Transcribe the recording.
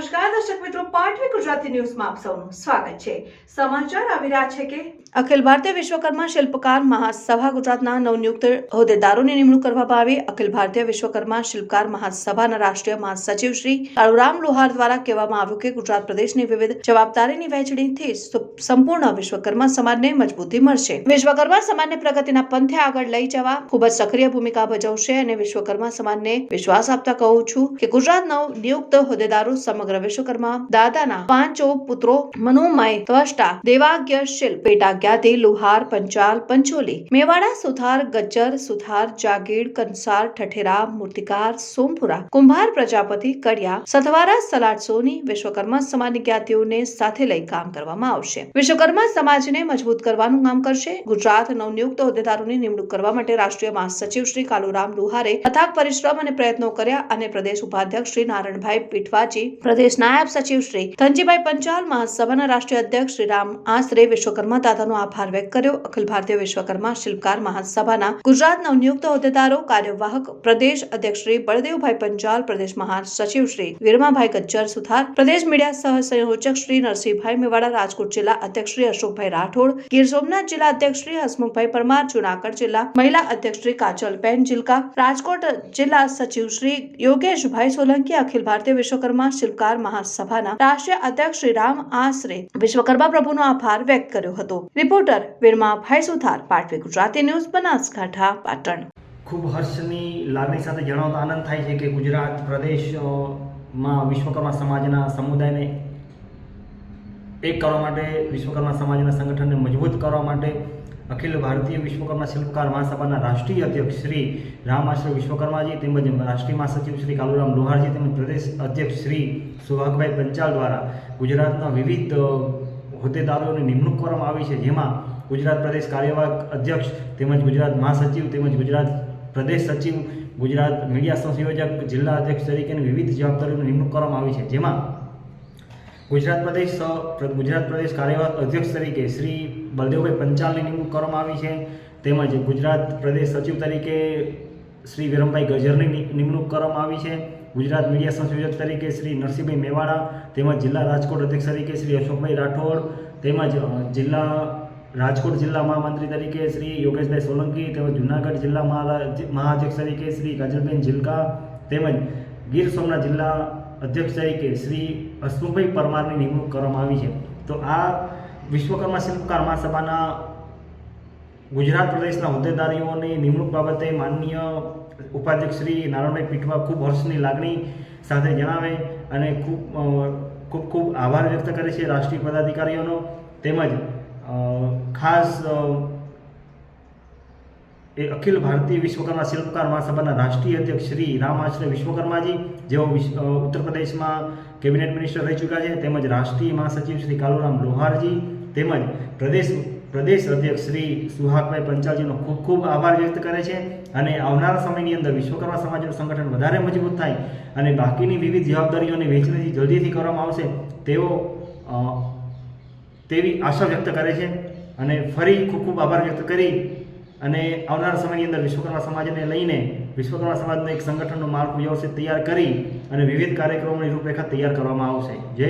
નમસ્કાર, દર્શક મિત્રો, પાટવી ગુજરાતી ન્યૂઝમાં આપ સૌનું સ્વાગત છે. સમાચાર આવી રહ્યા છે કે અખિલ ભારતીય વિશ્વકર્મા શિલ્પકાર મહાસભા ગુજરાતના નવનિયુક્ત હોદ્દેદારોની નિમણૂક કરવામાં આવી. અખિલ ભારતીય વિશ્વકર્મા શિલ્પકાર મહાસભાના રાષ્ટ્રીય મહાસચિવ શ્રી કાળુરામ લોહાર દ્વારા કહેવામાં આવ્યું કે ગુજરાત પ્રદેશની વિવિધ જવાબદારીની વહેંચણીથી સંપૂર્ણ વિશ્વકર્મા સમાજને મજબૂતી મળશે. વિશ્વકર્મા સમાજને પ્રગતિના પંથે આગળ લઈ જવા ખૂબ જ સક્રિય ભૂમિકા ભજવશે અને વિશ્વકર્મા સમાજને વિશ્વાસ આપતા કહું છું કે ગુજરાત નવ નિયુક્ત હોદ્દેદારો સમગ્ર વિશ્વકર્મા, દાદાના પાંચો પુત્રો, મનોમય ત્વષ્ટા દેવાગ્ય, શિલ્પ પેટાજ્ઞાતિ લુહાર, પંચાલ, પંચોલી, મેવાડા, સુથાર, ગજ્જર, સુથાર, જાગીર, કંસાર, ઠઠેરા, મૂર્તિકાર, સોમપુરા, કુંભાર, પ્રજાપતિ, કડિયા, સથવારા, સલાડ વિશ્વકર્મા સમાજની જ્ઞાતિઓને સાથે લઈ કામ કરવામાં આવશે. વિશ્વકર્મા સમાજને મજબૂત કરવાનું કામ કરશે. ગુજરાત નવનિયુક્ત હોદ્દેદારોની નિમણૂક કરવા માટે રાષ્ટ્રીય મહાસચિવ શ્રી કાલુરામ લુહારે અથાગ પરિશ્રમ અને પ્રયત્નો કર્યા અને પ્રદેશ ઉપાધ્યક્ષ શ્રી નારાયણભાઈ પીઠવાજી પ્રદેશ નાયબ સચિવ શ્રી ધનજીભાઈ પંચાલ, મહાસભાના રાષ્ટ્રીય અધ્યક્ષ શ્રી રામ આશરે વિશ્વકર્મા દાદાનો આભાર વ્યક્ત કર્યો. અખિલ ભારતીય વિશ્વકર્મા શિલ્પકાર મહાસભાના ગુજરાત નવનિયુક્ત હોદ્દેદારો, કાર્યવાહક પ્રદેશ અધ્યક્ષ શ્રી બળદેવભાઈ પંચાલ, પ્રદેશ મહાસચિવ શ્રી વીરમાભાઈ ગજ્જર સુથાર, પ્રદેશ મીડિયા સહ સંયોજક શ્રી નરસિંહભાઈ મેવાડા, રાજકોટ જિલ્લા અધ્યક્ષ શ્રી અશોકભાઈ રાઠોડ, ગીર સોમનાથ જિલ્લા અધ્યક્ષ શ્રી હસમુખભાઈ પરમાર, જુનાગઢ જિલ્લા મહિલા અધ્યક્ષ શ્રી કાજલબેન જિલકા, રાજકોટ જિલ્લા સચિવ શ્રી યોગેશભાઈ સોલંકી, અખિલ ભારતીય વિશ્વકર્મા શિલ્પકાર મહાસભાના રાષ્ટ્રીય અધ્યક્ષ શ્રી રામ આશરે વિશ્વકર્મા પ્રભુનો આભાર વ્યક્ત કર્યો હતો. Reporter Viramabhai Suthar Patvi Gujarati news, Banaskantha, Patan. ખૂબ હર્ષની લાગણી સાથે જણાવતા આનંદ થાય છે કે ગુજરાત પ્રદેશમાં વિશ્વકર્મા સમાજના સમુદાયને એક કરવા માટે, વિશ્વકર્મા સમાજના સંગઠનને મજબૂત કરવા માટે અખિલ ભારતીય વિશ્વકર્મા શિલ્પકાર મહાસભાના રાષ્ટ્રીય અધ્યક્ષ શ્રી રામાશ્રય વિશ્વકર્માજી તેમજ રાષ્ટ્રીય મહાસચિવ શ્રી કાલુરામ લોહારજી તેમજ પ્રદેશ અધ્યક્ષ શ્રી સુહાગભાઈ પંચાલ દ્વારા ગુજરાતના વિવિધ હોદ્દેદારોની નિમણૂક કરવામાં આવી છે. જેમાં ગુજરાત પ્રદેશ કાર્યવાહક અધ્યક્ષ તેમજ ગુજરાત મહાસચિવ તેમજ ગુજરાત પ્રદેશ સચિવ ગુજરાત મીડિયા સંયોજક જિલ્લા અધ્યક્ષ તરીકેની વિવિધ જવાબદારીઓની નિમણૂક કરવામાં આવી છે. જેમાં ગુજરાત પ્રદેશ ગુજરાત પ્રદેશ કાર્યવાહક અધ્યક્ષ તરીકે શ્રી બલદેવભાઈ પંચાલની નિમણૂક કરવામાં આવી છે. તેમજ ગુજરાત પ્રદેશ સચિવ તરીકે શ્રી વિરમભાઈ ગજરની નિમણૂક કરવામાં આવી છે. ગુજરાત મીડિયા સંયોજક તરીકે શ્રી નરસિંહભાઈ મેવાડા, તેમજ જિલ્લા રાજકોટ અધ્યક્ષ તરીકે શ્રી અશોકભાઈ રાઠોડ, તેમજ જિલ્લા રાજકોટ જિલ્લા મહામંત્રી તરીકે શ્રી યોગેશભાઈ સોલંકી, તેમજ જુનાગઢ જિલ્લા મહા- મહાઅધ્યક્ષ તરીકે શ્રી કાજલબેન જિલકા તેમજ ગીર સોમનાથ જિલ્લા અધ્યક્ષ તરીકે શ્રી હસમુખભાઈ પરમારની નિમણૂક કરવામાં આવી છે. તો આ વિશ્વકર્મા શિલ્પકાર મહાસભાના ગુજરાત પ્રદેશના હોદ્દેદારીઓની નિમણૂક બાબતે માનનીય ઉપાધ્યક્ષ શ્રી નારાયણભાઈ પીઠવા ખૂબ હર્ષની લાગણી સાથે જણાવે અને ખૂબ ખૂબ ખૂબ આભાર વ્યક્ત કરે છે રાષ્ટ્રીય પદાધિકારીઓનો. તેમજ ખાસ એ અખિલ ભારતીય વિશ્વકર્મા શિલ્પકાર મહાસભાના રાષ્ટ્રીય અધ્યક્ષ શ્રી રામ વિશ્વકર્માજી, જેઓ ઉત્તર પ્રદેશમાં કેબિનેટ મિનિસ્ટર રહી ચૂક્યા છે, તેમજ રાષ્ટ્રીય મહાસચિવ શ્રી કાલુરામ લોહારજી, તેમજ પ્રદેશ પ્રદેશ અધ્યક્ષ શ્રી સુહાગભાઈ પંચાલજીનો ખૂબ ખૂબ આભાર વ્યક્ત કરે છે અને આવનારા સમયની અંદર વિશ્વકર્મા સમાજનું સંગઠન વધારે મજબૂત થાય અને બાકીની વિવિધ જવાબદારીઓની વહેંચણી જલ્દીથી કરવામાં આવશે, તેઓ તેવી આશા વ્યક્ત કરે છે અને ફરી ખૂબ ખૂબ આભાર વ્યક્ત કરી અને આવનારા સમયની અંદર વિશ્વકર્મા સમાજને લઈને વિશ્વકર્મા સમાજનું એક સંગઠનનું માળખું વ્યવસ્થિત તૈયાર કરી અને વિવિધ કાર્યક્રમોની રૂપરેખા તૈયાર કરવામાં આવશે. જય